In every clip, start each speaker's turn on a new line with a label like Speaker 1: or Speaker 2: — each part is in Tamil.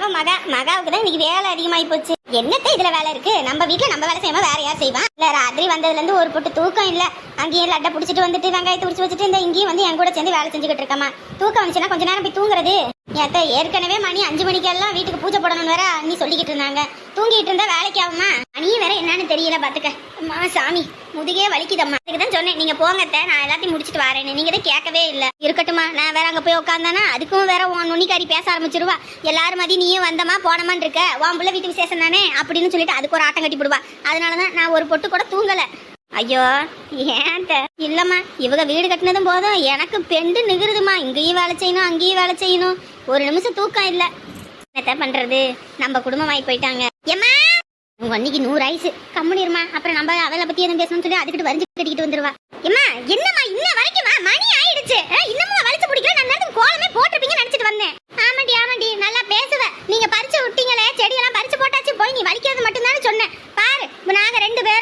Speaker 1: பாவம் மகா மகாவுக்கு தான் இன்னைக்கு வேலை அதிகமாயி போச்சு. என்னத்த இதுல வேலை இருக்கு? நம்ம வீட்டுல நம்ம வேலை செய்யாம வேற யார் செய்வான் இல்ல ராத்திரி வந்ததுல இருந்து ஒரு பொட்டு தூக்கம் இல்ல. அங்கேயே லட்டை புடிச்சிட்டு வந்துட்டு வெங்காயத்தை உடிச்சு வச்சுட்டு இந்த இங்கேயும் வந்து என் கூட சேர்ந்து வேலை செஞ்சுக்கிட்டு இருக்கமா? தூக்கம் வந்துச்சுன்னா கொஞ்ச நேரம் போய் தூங்குறது. ஏத்த ஏற்கனவே மணி அஞ்சு மணிக்கெல்லாம் வீட்டுக்கு பூஜை போடணும்னு வேற அண்ணி சொல்லிக்கிட்டு இருந்தாங்க. தூங்கிட்டு இருந்தா வேலைக்கு ஆகுமா? அண்ணியும் வேற என்னன்னு தெரியல பாத்துக்க. அம்மா சாமி முதுகே வலிக்குதம்மா. அதுக்கு தான் சொன்னேன் நீங்க போங்க நான் எல்லாத்தையும் முடிச்சிட்டு வரேன்னு. நீங்க தான் கேட்கவே இல்ல. இருக்கட்டுமா நான் வேற அங்க போய் உட்காந்தானா அதுக்கும் வேற உன் நுண்ணிக்காரி பேச ஆரம்பிச்சிருவா. எல்லாரும் மதி நீயும் வந்தமா போனமான் இருக்க. உன் புள்ள வீட்டு விசேஷம் தானே? அப்படின்னு சொல்லிட்டு அதுக்கு ஒரு ஆட்டம் கட்டி போடுவா. அதனாலதான் நான் ஒரு பொட்டு கூட தூங்கல. ஐயோ ஏன் இல்லம்மா இவங்க வீடு கட்டினதும் போதும். எனக்கு பெண்டு நிகருதுமா இங்கேயும் வேலை செய்யணும் அங்கேயும் வேலை செய்யணும். ஒரு நிமிஷம் தூக்கம் இல்ல. என்னத்த பண்றது? நம்ம குடும்பமாயி போயிட்டாங்க. ஏம்மா? உங்க அன்னைக்கு நூறு ஆயிசு கம்முனிருமா அப்புறம் நம்ம அவளை பத்தி எதுவும் பேசணும்னு சொல்லி அதுக்கிட்டு வரைஞ்சு கட்டிக்கிட்டு வந்துருவா. ஏம்மா என்னம்மா இன்ன வரைக்கும் வா, மணி ஆயிடுச்சு. இன்னமும் வலிச்சு பிடிக்கல. நான் நேரத்துக்கு கோலமே போட்டிருப்பீங்கன்னு நினைச்சிட்டு வந்தேன். ஆமாண்டி ஆமாண்டி. நல்லா பேசுவ. நீங்க பறிச்சு விட்டீங்களே. செடியெல்லாம் பறிச்சு போட்டாச்சு. போய் நீ வலிக்கிறது மட்டும்தானே சொன்னேன். பாரு நாங்க ரெண்டு பேரும்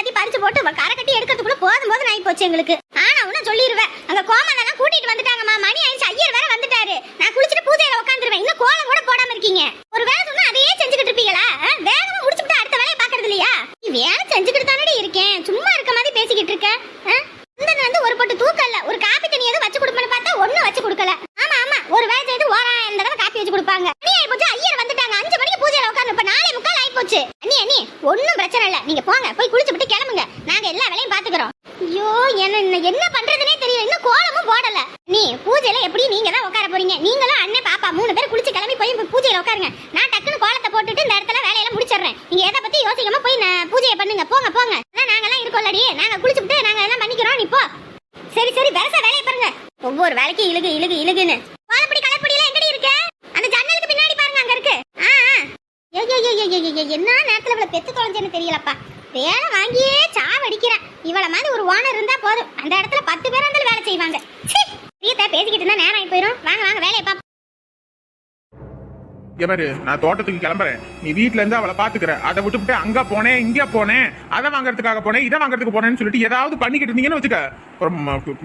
Speaker 1: எல்லாத்தையும் பறிச்சு போட்டு கரை கட்டி எடுக்கிறதுக்குள்ள போதும் போதும் ஆகி போச்சு எங்களுக்கு. ஆனா உன்ன சொல்லிடுவேன் அங்க கோமலெல்லாம் கூட்டிட்டு வந்துட்டாங்கம்மா மணி ஆயிடுச்சு ஐயர் வேற வந்துட்டாரு நான் குளிச்சுட்டு பூஜையில உட்காந்துருவேன் இன்னும் கோலம் கூட போடாம இருக்கீங்க ஒரு வேலை சொன்னா அதையே செஞ்சுக்கிட்டு இருப்பீங்களா அஹ், வேகமா முடிச்சுட்டு அடுத்த வேலையை பாக்குறது இல்லையா நீ வேலை செஞ்சுக்கிட்டு தானடி இருக்கேன் சும்மா இருக்க மாதிரி பேசிக்கிட்டு இருக்க அஹ்? குந்தன் வந்து ஒரு பொட்டு தூக்கல்ல ஒரு காப்பி தண்ணி எதுவும் வச்சு கொடுப்பேன்னு பார்த்தா ஒண்ணும் வச்சு கொடுக்கல ஆமா ஆமா ஒரு வேலை செய்து ஓராயிரம் தடவை காப்பி வச்சு கொடுப்பாங்க மணி ஆயி போச்சு ஐயர் வந்துட்டாங்க அஞ்சு மணிக்கு பூஜையில உட்காந்து இப்ப நாளை முக்கால் ஆயி போச்சு அண்ணி அண்ணி ஒண்ணும் பிரச்சனை இல்ல நீங்க போங்க போய் குளிச்சு விட்டு கிளம்புங்க நாங்க எல்லா வேலையும் பாத்துக்கிறோம் ஐயோ என்ன என்ன- என்ன பண்றதுனே தெரியல இன்னும் கோலமும் போடல நீ பூஜையில எப்படி நீங்க தான் உட்கார போறீங்க நீங்களும் அண்ணன் பாப்பா மூணு பேர் குளிச்சு கிளம்பி போய் இப்ப பூஜையில உட்காருங்க நான் டக்குன்னு கோலத்தை போட்டுட்டு இந்த இடத்துல வேலையெல்லாம் முடிச்சிடுறேன் நீங்க எதை பத்தி யோசிக்காம போய் நான் பூஜையை பண்ணுங்க போங்க போங்க அதான் நாங்கெல்லாம் நாங்க குளிச்சுட்டு நாங்க எல்லாம் பண்ணிக்கிறோம். நீ போ. சரி சரி பெருசா வேலையை பாருங்க. ஒவ்வொரு வேலைக்கும் இழுகு இழுகு இழுகுன்னு. வாழப்படி கலப்படி எல்லாம் எங்கடி இருக்கு? அந்த ஜன்னலுக்கு பின்னாடி பாருங்க அங்க இருக்கு. ஆ என்ன நேரத்துல இவ்வளவு பெத்து தொலைஞ்சேன்னு தெரியலப்பா. வேலை வாங்கியே சாவடிக்கிறேன் இவ்வளவு மாதிரி ஒரு ஓனர் இருந்தா போதும். அந்த இடத்துல பத்து பேர் இருந்தாலும் வேலை செய்வாங்க. சீ, பேசிக்கிட்டு இருந்தா நேரம் ஆகி போயிடும் வாங்க வாங்க வேலையை பாப்போம்.
Speaker 2: எவரு நான் தோட்டத்துக்கு கிளம்புறேன். நீ வீட்ல இருந்து அவளை பாத்துக்கிற. அதை விட்டுவிட்டு அங்க போனேன் இங்க போனேன். அதை வாங்குறதுக்காக போனேன் இதை வாங்குறதுக்கு போனேன்னு சொல்லிட்டு ஏதாவது பண்ணிக்கிட்டு இருந்தீங்கன்னு வச்சுக்க.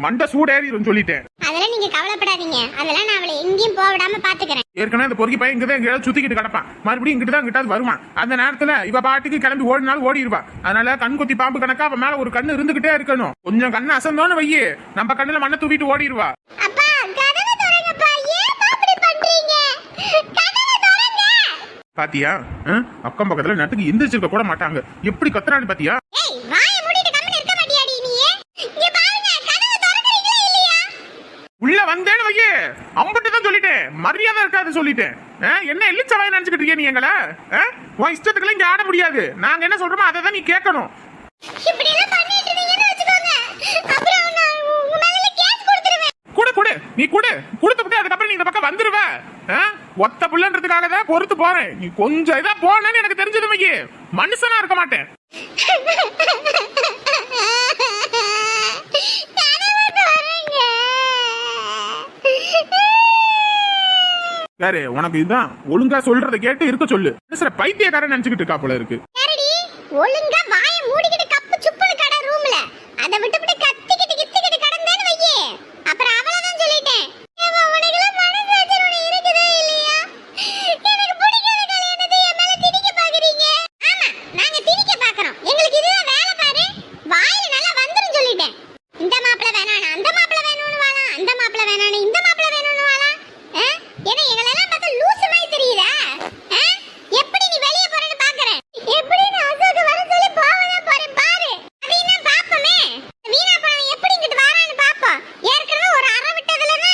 Speaker 2: மண்டை சூடேறிடும் சொல்லிட்டேன்.
Speaker 1: அதெல்லாம் நீங்க கவலைப்படாதீங்க. அதெல்லாம் நான் அவளை எங்கேயும் போக விடாம பாத்துக்கிறேன்.
Speaker 2: ஏற்கனவே அந்த பொறுக்கி பையன் இங்கதான் எங்கேயாவது சுத்திக்கிட்டு கிடப்பான். மறுபடியும் இங்கிட்டு தான் கிட்டாது வருவான். அந்த நேரத்துல இவ பாட்டுக்கு கிளம்பி ஓடினாலும் ஓடிடுவா அதனால கண் கொத்தி பாம்பு கணக்கா அவன் மேல ஒரு கண்ணு இருந்துகிட்டே இருக்கணும். கொஞ்சம் கண்ணு அசந்தோன்னு வையே. நம்ம கண்ணுல மண்ணை தூவிட்டு ஓடிடுவா பாத்தியா? அக்கம் பக்கத்துல நேரத்துக்கு எந்திரிச்சிருக்க கூட மாட்டாங்க. எப்படி கத்துறான்னு பாத்தியா? உள்ள வந்தேன்னு வையே. அம்பட்டு தான் சொல்லிட்டேன். மரியாதை இருக்காது சொல்லிட்டேன்? என்ன எல்லிச்சவாய் நினைச்சுக்கிட்டு இருக்கிய நீ எங்களை? உன் இஷ்டத்துக்குலாம் இங்க ஆட முடியாது. நாங்க என்ன சொல்றோமோ அதை தான் நீ கேட்கணும்
Speaker 1: இப்படி எல்லாம் பண்ணிட்டு இருந்தீங்கன்னு வச்சுக்கோங்க அப்புறம் நான் உங்க மேல கேஸ் கொடுத்துருவேன்
Speaker 2: குடு குடு. நீ குடு. கொடுத்து விட்டு அதுக்கப்புறம் நீ இந்த பக்கம் வந்துருவ. ஒத்த புள்ளன்றதுக்காக தான் பொறுத்து போறேன். நீ கொஞ்சம் இதா போனேன்னு எனக்கு தெரிஞ்சது வையே மனுஷனா இருக்க மாட்டேன்.
Speaker 1: சரி
Speaker 2: யாரு? உனக்கு இதுதான். ஒழுங்கா சொல்றதை கேட்டு இருக்க சொல்லு. மனுஷர பைத்தியக்காரன் நினைச்சுக்கிட்டு இருக்கா போல இருக்கு.
Speaker 1: ஒழுங்கா வாயை மூடிக்கிட்டு கப்பு சுப்புன்னு கடை ரூம்ல அதை விட்டுவிட்டு கத்திக்கிட்டு கித்திக்கிட்டு கடந்தேன்னு வையே அப்புறம் அவ்வளவுதான் சொல்லிட்டேன் ஏம்மா, உனக்கெல்லாம் மனசாட்சி ஒண்ணு இருக்குதா இல்லையா? எனக்கு பிடிக்காத கல்யாணத்தை என் மேல திணிக்க பார்க்கறீங்க. ஆமா, நாங்க திணிக்க பார்க்கறோம். எங்களுக்கு இதுதான் வேலை பாரு. வாயில நல்லா வந்துரும் சொல்லிட்டேன். இந்த மாப்பிள்ளை வேணாம், அந்த மாப்பிள்ளை வேணும்னு வாழாம், அந்த மாப்பிள்ளை வேணாம், இந்த மாப்பிள்ளை வேணும்னு வாழாம். ஆ? என்ன எங்களெல்லாம் பார்த்தா லூசு மாதிரி தெரியுதா? ஆ? எப்படி நீ வெளிய போறேன்னு பார்க்கறேன். எப்படி நான் அசோக்கு வர சொல்லி போகதான் போறேன் பாரு. அதையும் தான் பார்ப்போமே. வீணா போனவன் எப்படி இங்கிட்டு வரான்னு பார்ப்போம். ஏற்கனவே ஒரு அறை விட்டதுலன்னா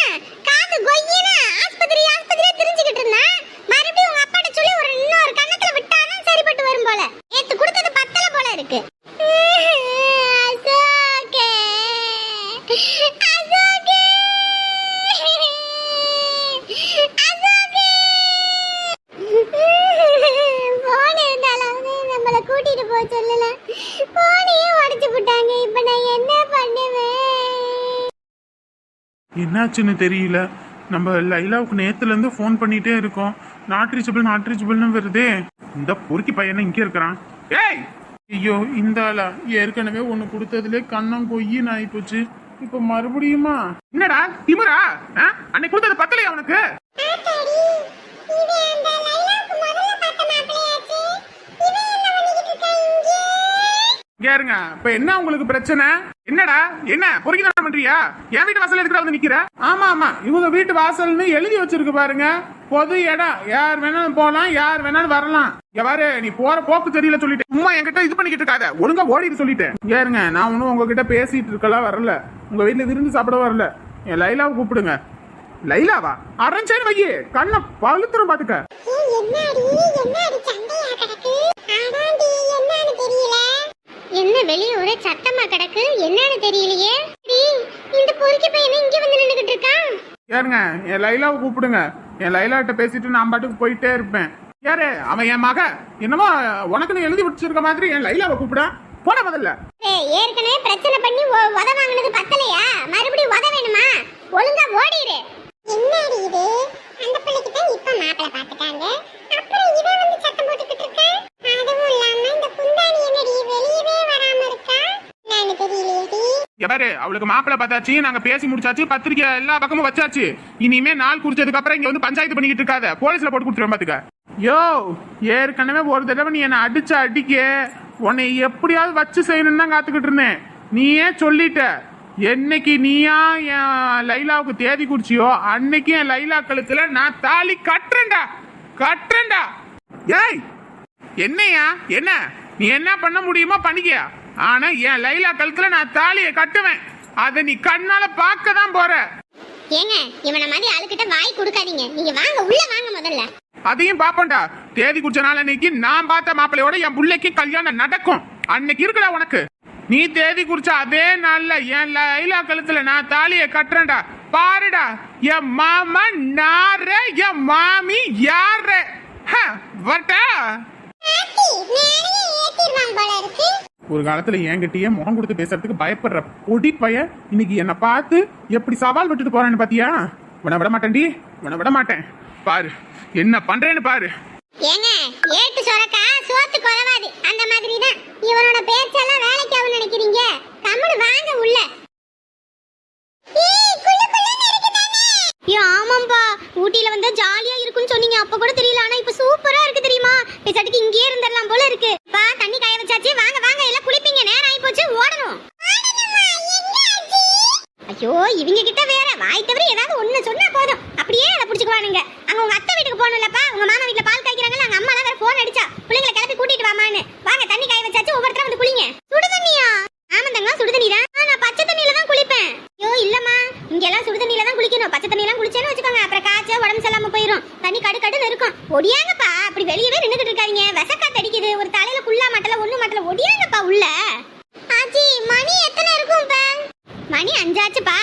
Speaker 1: காது கொய்யின்னு ஆஸ்பத்திரி ஆஸ்பத்திரியா திரிஞ்சுக்கிட்டு இருந்தான். மறுபடியும் உங்க அப்பாட்ட சொல்லி ஒரு இன்னொரு கன்னத்துல விட்டாதான் சரிப்பட்டு வரும் போல. நேத்து கொடுத்தது பத்தல போல இருக்கு. அசோக்கு. அசோக்கு. அசோக்கு. போன் இருந்தாலாவது நம்மள கூட்டிட்டு போக சொல்லல போனையே உடைச்சு விட்டாங்க இப்ப நான் என்ன பண்ணுவேன்
Speaker 2: என்னாச்சுன்னு தெரியல. நம்ம லைலாவுக்கு நேத்துல இருந்து ஃபோன் பண்ணிட்டே இருக்கோம். நாட் ரீச்சபிள் நாட் ரீச்சபிள்னு வருதே. இந்த பொறுக்கி பையனை இங்கே இருக்கிறான். ஏய்! ஐயோ இந்த ஆளா? ஏற்கனவே ஒன்று கொடுத்ததுலே கண்ணம் கொய்யின்னு ஆயிப்போச்சு இப்போ மறுபடியுமா? என்னடா திமிரா அன்னைக்கு கொடுத்தது பத்தலையா அவனுக்கு
Speaker 1: ஆத்தாடி, இவன்
Speaker 2: இப்ப என்ன உங்களுக்கு பிரச்சனை? என்னடா? என்ன? பொறுக்கி பண்றியா? என் வீட்டு வாசல் எதுக்குடா வந்து நிக்கிற? ஆமா ஆமா. இவங்க வீட்டு வாசல்னு எழுதி வச்சிருக்கு பாருங்க. பொது இடம். யார் வேணாலும் போலாம் யார் வேணாலும் வரலாம். இங்க பாரு நீ போற போக்கு தெரியல சொல்லிட்டு. சும்மா என்கிட்ட இது பண்ணிக்கிட்டு இருக்காத. ஒழுங்கா ஓடிட்டு சொல்லிட்டேன் ஏறுங்க நான் ஒன்னும் உங்ககிட்ட பேசிட்டு இருக்கலாம் வரல. உங்க வீட்டுல விருந்து சாப்பிட வரல. என் லைலாவை கூப்பிடுங்க. லைலாவா? அரஞ்சேன்னு வையே. கண்ணை பழுத்துரும் பாத்துக்க.
Speaker 3: என்ன வெளிய ஒரே சத்தமா கிடக்கு. என்னன்னு தெரியலையே. இந்த பொறுக்கி பையன் இங்க வந்து நின்னுகிட்டு இருக்கான்
Speaker 2: யாருங்க? என் லைலாவை கூப்பிடுங்க. என் லைலாட்ட பேசிட்டு நான் பாட்டுக்கு போயிட்டே இருப்பேன். யாரு? அவன் என் மக. என்னமோ உனக்குன்னு எழுதி வச்சிருக்க மாதிரி என் லைலாவை கூப்பிடா. போன முதல்ல.
Speaker 3: ஏற்கனவே பிரச்சனை பண்ணி உத வாங்கினது பத்தலையா? மறுபடியும் உத வேணுமா? ஒழுங்கா ஓடிடு என்னடி இது அந்த பிள்ளைக்கு தான் இப்ப மாப்பிள்ளை பாத்துட்டாங்க அப்புறம் இவன் வந்து சத்தம் போட்டுக்கிட்டு இருக்கான் அதுவும் இல்லாம இந்த குந்தாணி என்னடி வெளியவே வராம இருக்கா என்னன்னு
Speaker 2: பாரு அவளுக்கு மாப்பிள்ள பார்த்தாச்சு நாங்க பேசி முடிச்சாச்சு பத்திரிக்கை எல்லா பக்கமும் வச்சாச்சு. இனிமே நாள் குறிச்சதுக்கு அப்புறம் இங்க வந்து பஞ்சாயத்து பண்ணிக்கிட்டு இருக்காத. போலீஸ்ல போட்டு கொடுத்துருவேன் பாத்துக்க. யோ ஏற்கனவே ஒரு தடவை நீ என்ன அடிச்ச அடிக்க உன்னை எப்படியாவது வச்சு செய்யணும்னு தான் காத்துக்கிட்டு இருந்தேன். நீயே சொல்லிட்ட. என்னைக்கு நீயா என் லைலாவுக்கு தேதி குறிச்சியோ அன்னைக்கு என் லைலா கழுத்துல நான் தாலி கட்டுறேன்டா. கட்டுறேன்டா. ஏய் என்னையா? என்ன? நீ என்ன பண்ண முடியுமோ பண்ணிக்கியா? ஆனா என் லைலா கழுத்துல நான் தாலியை கட்டுவேன். அதை நீ கண்ணால பார்க்க தான் போற.
Speaker 3: ஏங்க இவனை மாதிரி ஆளுகிட்ட வாய் கொடுக்காதீங்க. நீங்க வாங்க உள்ள வாங்க முதல்ல.
Speaker 2: அதையும் பாப்போம்டா தேதி குறிச்ச நாள் அன்னைக்கு நான் பார்த்த மாப்பிள்ளையோட என் புள்ளைக்கு கல்யாணம் நடக்கும். அன்னைக்கு இருக்குடா உனக்கு. நீ தேதி குறிச்ச அதே நாள்ல என் லைலா கழுத்துல நான் தாலியை கட்டுறேன்டா. பாருடா என் மாமா நார என் மாமி யாரு வரட்டா. ஒரு காலத்துல என்கிட்டயே முகம் கொடுத்து பேசுறதுக்கு பயப்படுற பொடி பய இன்னைக்கு என்ன பார்த்து எப்படி சவால் விட்டுட்டு போறேன்னு பாத்தியா? உன விட மாட்டேன்டி. உன விட மாட்டேன். பாரு என்ன பண்றேன்னு பாரு.
Speaker 3: ஏங்க ஏட்டு சொரக்கா சோத்து குறவாது. அந்த மாதிரி தான் இவனோட பேச்செல்லாம் வேலைக்கு ஆகும் நினைக்கிறீங்க? கம்முனு வாங்க உள்ள.
Speaker 1: ஐயோ ஆமாம்பா. ஊட்டியில வந்தா ஜாலியா இருக்கும்னு சொன்னீங்க. அப்ப கூட தெரியல. ஆனா இப்ப சூப்பரா இருக்கு தெரியுமா? பேசாட்டுக்கு இங்கேயே இருந்துடலாம் போல இருக்கு. தண்ணி காய வச்சாச்சு. வாங்க வாங்க எல்லாம் குளிப்பீங்க. நேரம் ஆகி போச்சு. ஓடணும். ஐயோ இவங்க கிட்ட வேற வாய் தவிர ஏதாவது ஒண்ணு சொன்னா போதும். அப்படியே அதை புடிச்சுக்குவானுங்க. அங்க உங்க அத்தை வீட்டுக்கு போகணும்லப்பா. உங்க மாமா வீட்டுல பால் காய்க்கிறாங்கல்ல அங்க அம்மா வேற போன் அடிச்சா. பிள்ளைங்களை கிளப்பி கூட்டிட்டு வாமான்னு. வாங்க தண்ணி காய வச்சாச்சு. ஒவ்வொருத்தரும் வந்து குளிங்க. சுடு தண்ணியா ஆமா சுடு தண்ணி தான் நான் பச்சை தண்ணியில தான் குளிப்பேன். ஐயோ இல்லம்மா. இங்க எல்லாம் சுடு தண்ணியில தான் குளிக்கணும். பச்சை தண்ணி எல்லாம் குளிச்சேன்னு வச்சுக்கோங்க. அப்புறம் காய்ச்ச உடம்பு சரியில்லாம போயிடும் தண்ணி கடு கடுன்னு இருக்கும். ஒடியாங்கப்பா. அப்படி வெளியவே நின்றுட்டு இருக்காதீங்க அடிக்குது ஒரு தலையில குள்ளா மாட்டல ஒண்ணு மாட்டல ஒடியாங்கப்பா உள்ள
Speaker 3: ஆச்சி, மணி எத்தனை இருக்கும் இப்ப?
Speaker 1: மணி அஞ்சாச்சுப்பா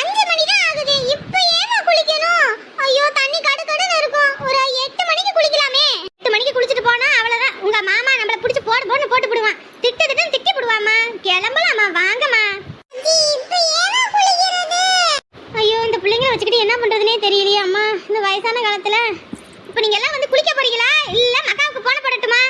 Speaker 3: அஞ்சு மணி தான் ஆகுது. இப்ப ஏம்மா குளிக்கணும்? ஐயோ, தண்ணி கடு கடுன்னு இருக்கும். ஒரு எட்டு மணிக்கு குளிக்கலாமே
Speaker 1: எட்டு மணிக்கு குளிச்சுட்டு போனா அவ்வளவுதான் உங்க மாமா நம்மள புடிச்சு போடு போன்னு போட்டு விடுவான் திட்டு திட்டு திட்டி விடுவாமா கிளம்பலாமா வாங்கம்மா
Speaker 3: ஆச்சி, இப்ப ஏம்மா குளிக்கிறது?
Speaker 1: ஐயோ இந்த பிள்ளைங்களை வச்சுக்கிட்டு என்ன பண்றதுனே தெரியலையே அம்மா இந்த வயசான காலத்துல இப்ப நீங்க எல்லாம் வந்து குளிக்க போறீங்களா இல்ல மகாவுக்கு போன போடட்டுமா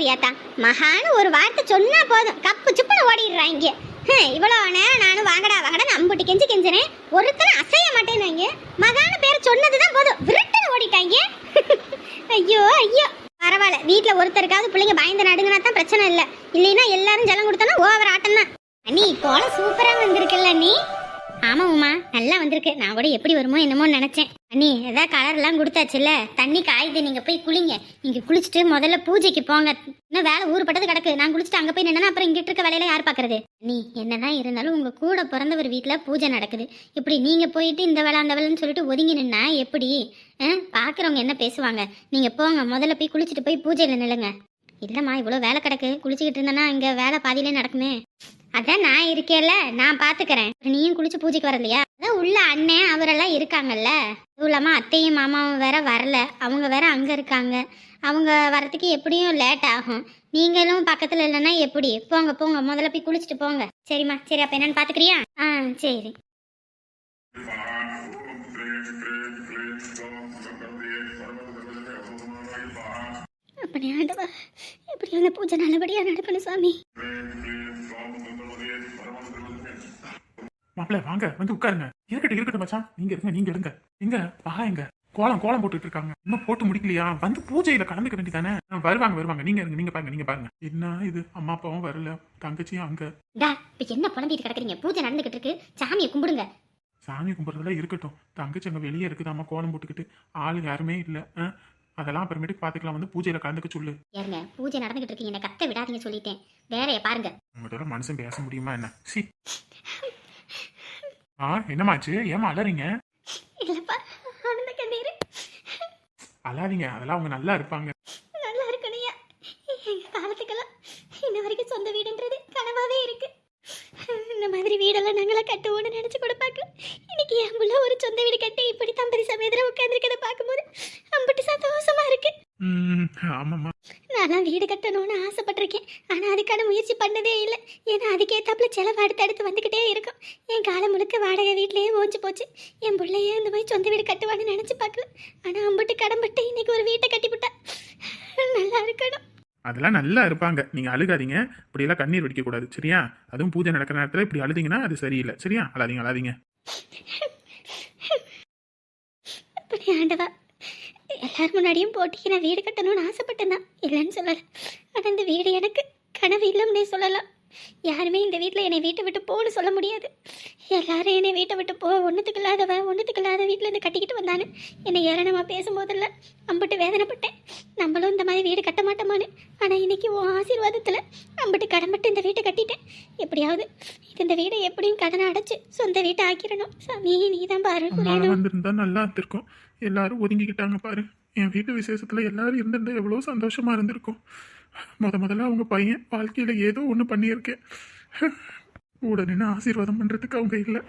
Speaker 1: ஆத்தடியாத்தா மகான்னு ஒரு வார்த்தை சொன்னா போதும். கப்பு சுப்புன்னு ஓடிடுறாங்க. இவ்வளோ இவ்வளவு நேரம் நானும் வாங்கடா வாங்கடா நம்பிட்டு கெஞ்சி கெஞ்சினேன். ஒருத்தரும் அசைய மாட்டேனாங்க மகான பேர் சொன்னதுதான் போதும். விருட்டுன்னு ஓடிட்டாங்க. ஐயோ ஐயோ. பரவாயில்ல. வீட்டில் ஒருத்தருக்காவது பிள்ளைங்க பயந்து நடுங்கினா தான் பிரச்சனை இல்ல. இல்லைன்னா எல்லாரும் ஜலம் கொடுத்தனா ஓவர் ஆட்டம் தான் அண்ணி கோலம் சூப்பரா வந்திருக்குல்ல நீ ஆமா உமா நல்லா வந்திருக்கு. நான் கூட எப்படி வருமோ என்னமோ நினைச்சேன். அண்ணி ஏதாவது கலர்லாம் கொடுத்தாச்சுல்ல? தண்ணி காயுது நீங்கள் போய் குளிங்க. நீங்கள் குளிச்சுட்டு முதல்ல பூஜைக்கு போங்க. இன்னும் வேலை ஊறுபட்டது கிடக்கு. நான் குளிச்சுட்டு அங்கே போய் நின்னா அப்புறம் இங்கிட்டு இருக்க வேலையில யார் பார்க்கறது நீ என்னதான் இருந்தாலும் உங்கள் கூட பிறந்தவர் வீட்டில் பூஜை நடக்குது. இப்படி நீங்கள் போயிட்டு இந்த வேலை அந்த வேலைன்னு சொல்லிட்டு ஒதுங்கி நின்னா எப்படி? ஆ, என்ன பேசுவாங்க? நீங்கள் போங்க முதல்ல போய் குளிச்சுட்டு போய் பூஜையில் நில்லுங்க. இல்லைம்மா இவ்வளோ வேலை கிடக்கு. குளிச்சுக்கிட்டு இருந்தேன்னா இங்கே வேலை பாதியிலே நடக்குமே. அதான் நான் இருக்கேல்ல நான் பாத்துக்கிறேன். நீயும் குளிச்சு பூஜைக்கு வரலையா? அதான் உள்ள அண்ணன் அவரெல்லாம் இருக்காங்கல்ல. அதுவும் இல்லாம அத்தையும் மாமாவும் வேற வரல. அவங்க வேற அங்க இருக்காங்க. அவங்க வரதுக்கு எப்படியும் லேட் ஆகும். நீங்களும் பக்கத்துல இல்லைன்னா எப்படி? போங்க போங்க. முதல்ல போய் குளிச்சுட்டு போங்க. சரிம்மா. சரி அப்ப என்னன்னு பாத்துக்கிறியா? ஆ சரி. அப்படி ஆண்டவா எப்படி அந்த பூஜை நல்லபடியா நடக்கணும் சாமி?
Speaker 2: மாப்பிள்ள வாங்க வந்து உட்காருங்க. இருக்கட்டும் இருக்கட்டும் மச்சான். நீங்க இருங்க நீங்க இருங்க. எங்க? மகா எங்க? கோலம் கோலம் போட்டுட்டு இருக்காங்க இன்னும் போட்டு முடிக்கலையா? வந்து பூஜையில கலந்துக்க வேண்டியதானே? வருவாங்க வருவாங்க. நீங்க இருங்க நீங்க பாருங்க நீங்க பாருங்க. என்ன இது? அம்மா அப்பாவும் வரல. தங்கச்சியும் அங்க.
Speaker 4: இப்ப என்ன புலம்பிட்டு கிடக்குறீங்க? பூஜை நடந்துகிட்டு இருக்கு சாமியை கும்பிடுங்க.
Speaker 2: சாமி கும்பிட்றதெல்லாம் இருக்கட்டும். தங்கச்சி அங்க வெளியே இருக்குது? அம்மா கோலம் போட்டுக்கிட்டு. ஆளு யாருமே இல்ல? அதெல்லாம் அப்புறமேட்டுக்கு பாத்துக்கலாம். வந்து பூஜையில கலந்துக்க சொல்லு.
Speaker 4: ஏறுங்க பூஜை நடந்துகிட்டு இருக்கு என்ன கத்த விடாதீங்க சொல்லிட்டேன். வேலைய பாருங்க.
Speaker 2: உங்கள்கிட்ட மனுஷன் பேச முடியுமா என்ன? சி. ஆ என்னமாச்சு? ஏமா அலறீங்க?
Speaker 4: இல்லப்பா ஆனந்த கண்ணீர்.
Speaker 2: அழாதீங்க அதெல்லாம் அவங்க நல்லா இருப்பாங்க.
Speaker 4: நல்லா இருக்கணையா எங்க காலத்துக்கெல்லாம் இன்ன வரைக்கும் சொந்த வீடுன்றது கனவாவே இருக்கு. இந்த மாதிரி வீடெல்லாம் நாங்களா கட்டுவோம்னு நினைச்சு கூட பார்க்கல. இன்னைக்கு என் புள்ள ஒரு சொந்த வீடு கட்டி இப்படி தம்பதி சமயத்தில் உட்காந்துருக்கதை பார்க்கும்போது அம்பிட்டு சந்தோஷமா இருக்கு.
Speaker 2: ம் ஆமாம்மா.
Speaker 4: நான்லாம் வீடு கட்டணும்னு ஆசைப்பட்டிருக்கேன். ஆனால் அதுக்கான முயற்சி பண்ணதே இல்லை. ஏன்னா அதுக்கேத்தாப்புல செலவு அடுத்தடுத்து வந்துக்கிட்டே இருக்கும். என் காலம் முழுக்க வாடகை வீட்லயே ஓஞ்சு போச்சு. என் பிள்ளைய இந்த மாதிரி சொந்த வீடு கட்டுவான்னு நினச்சி பார்க்கல. ஆனால் அம்பிட்டு கடன்பட்டு இன்னைக்கு ஒரு வீட்டை கட்டிவிட்டா நல்லா இருக்கணும்.
Speaker 2: அதெல்லாம் நல்லா இருப்பாங்க. நீங்க அழுகாதீங்க. இப்படியெல்லாம் கண்ணீர் வெடிக்க கூடாது. சரியா? அதுவும் பூஜை நடக்கிற நேரத்துல இப்படி அழுதீங்கன்னா அது சரியில்லை. சரியா? அழாதீங்க அழாதீங்க.
Speaker 4: அப்படி ஆண்டவா. எல்லார் முன்னாடியும் போட்டிக்கு நான் வீடு கட்டணும்னு ஆசைப்பட்டேன் தான் இல்லைன்னு சொல்லலை. ஆனால் இந்த வீடு எனக்கு கனவு இல்லைன்னே சொல்லலாம். யாருமே இந்த வீட்டில் என்னை வீட்டை விட்டு போன்னு சொல்ல முடியாது. எல்லாரும் என்னை வீட்டை விட்டு போ ஒன்றுத்துக்கு இல்லாதவ ஒன்றுத்துக்கு இல்லாத வீட்டில் இருந்து கட்டிக்கிட்டு வந்தானு என்னை ஏளனமாக பேசும்போதில்ல அம்பிட்டு வேதனைப்பட்டேன். நம்மளும் இந்த மாதிரி வீடு கட்ட மாட்டோமான்னு. ஆனால் இன்னைக்கு உன் ஆசீர்வாதத்தில் அம்பிட்டு கடன்பட்டு இந்த வீட்டை கட்டிட்டேன். எப்படியாவது இது இந்த வீடை எப்படியும் கடனை அடைச்சு சொந்த வீட்டை ஆக்கிடணும். சாமி நீ தான் பாரு
Speaker 2: நல்லா இருந்திருக்கும். எல்லாரும் ஒதுங்கிக்கிட்டாங்க பாரு. என் வீட்டு விசேஷத்தில் எல்லாரும் இருந்திருந்தா எவ்வளோ சந்தோஷமாக இருந்திருக்கும். முத முதல்ல அவங்க பையன் வாழ்க்கையில் ஏதோ ஒன்று பண்ணியிருக்கேன். உடனே ஆசீர்வாதம் பண்ணுறதுக்கு அவங்க இல்லை.